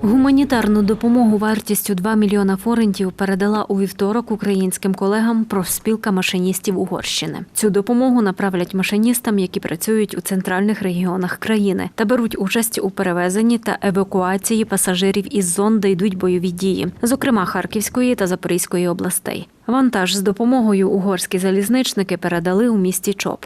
Гуманітарну допомогу вартістю 2 мільйона форентів передала у вівторок українським колегам профспілка машиністів Угорщини. Цю допомогу направлять машиністам, які працюють у центральних регіонах країни та беруть участь у перевезенні та евакуації пасажирів із зон, де йдуть бойові дії, зокрема Харківської та Запорізької областей. Вантаж з допомогою угорські залізничники передали у місті Чоп.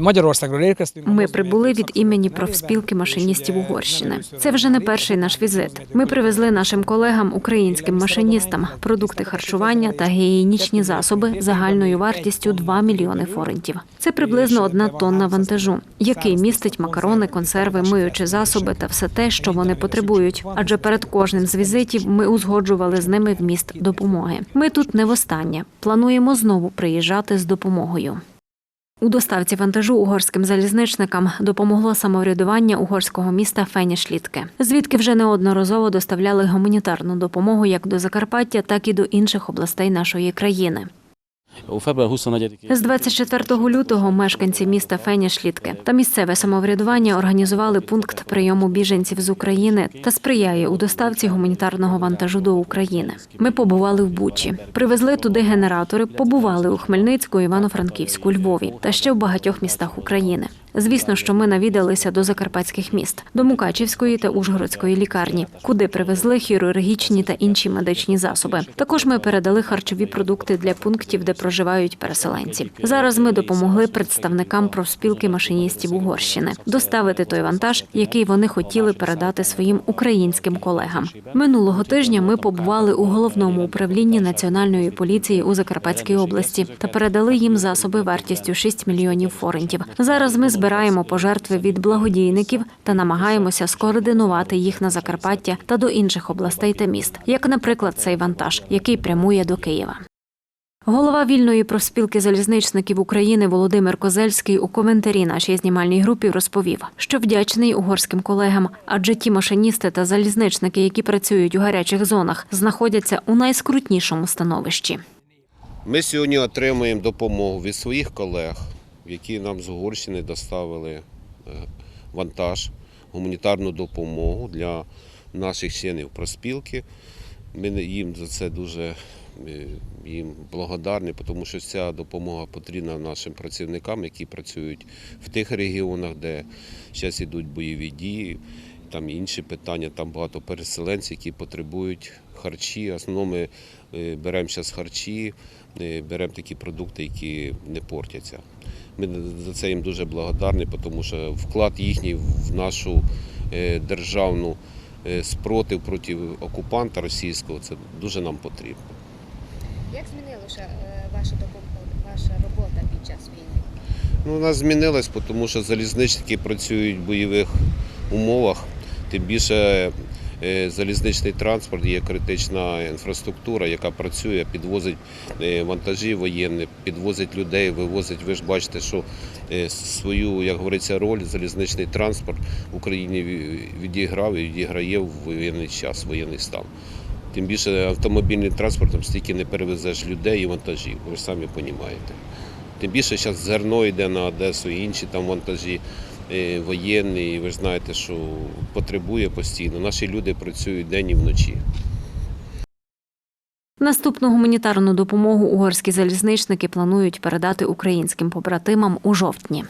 Magyarországról érkeztünk. Ми прибули від імені профспілки машиністів Угорщини. Це вже не перший наш візит. Ми привезли нашим колегам, українським машиністам, продукти харчування та гігієнічні засоби загальною вартістю 2 мільйони форентів. Це приблизно одна тонна вантажу, який містить макарони, консерви, миючі засоби та все те, що вони потребують. Адже перед кожним з візитів ми узгоджували з ними вміст допомоги. Ми тут не востаннє. Плануємо знову приїжджати з допомогою. У доставці вантажу угорським залізничникам допомогло самоврядування угорського міста Фенішлітки, звідки вже неодноразово доставляли гуманітарну допомогу як до Закарпаття, так і до інших областей нашої країни. У февруар 24 З 24 лютого мешканці міста Фенішлітке та місцеве самоврядування організували пункт прийому біженців з України та сприяє у доставці гуманітарного вантажу до України. Ми побували в Бучі, привезли туди генератори, побували у Хмельницьку, Івано-Франківську, Львові та ще в багатьох містах України. Звісно, що ми навідалися до закарпатських міст, до Мукачівської та Ужгородської лікарні, куди привезли хірургічні та інші медичні засоби. Також ми передали харчові продукти для пунктів, де проживають переселенці. Зараз ми допомогли представникам профспілки машиністів Угорщини доставити той вантаж, який вони хотіли передати своїм українським колегам. Минулого тижня ми побували у головному управлінні національної поліції у Закарпатській області та передали їм засоби вартістю 6 мільйонів форентів. Зараз ми збираємо пожертви від благодійників та намагаємося скоординувати їх на Закарпаття та до інших областей та міст, як, наприклад, цей вантаж, який прямує до Києва. Голова вільної профспілки залізничників України Володимир Козельський у коментарі нашій знімальній групі розповів, що вдячний угорським колегам, адже ті машиністи та залізничники, які працюють у гарячих зонах, знаходяться у найскрутнішому становищі. Ми сьогодні отримуємо допомогу від своїх колег, які нам з Угорщини доставили е, вантаж, гуманітарну допомогу для наших членів проспілки. Ми їм за це дуже е, їм благодарні, тому що ця допомога потрібна нашим працівникам, які працюють в тих регіонах, де зараз йдуть бойові дії. Там інші питання, там багато переселенців, які потребують харчі. В основному ми е, беремо зараз харчі, е, беремо такі продукти, які не портяться. Ми за це їм дуже благодарні, тому що вклад їхній в нашу е, державну спротив проти окупанта російського це дуже нам потрібно. Як змінилася ваша ваша робота під час війни? Ну, у нас змінилось, тому що залізничники працюють в бойових умовах. Тим більше е, залізничний транспорт є критична інфраструктура, яка працює, підвозить е, вантажі воєнні, підвозить людей, вивозить. Ви ж бачите, що е, свою, як говориться, роль залізничний транспорт в Україні відіграв і відіграє в воєнний час, воєнний стан. Тим більше автомобільним транспортом стільки не перевезеш людей і вантажів, ви ж самі розумієте. Тим більше зараз зерно йде на Одесу і інші там вантажі е, воєнні, і ви ж знаєте, що потребує постійно. Наші люди працюють день і вночі. Наступну гуманітарну допомогу угорські залізничники планують передати українським побратимам у жовтні.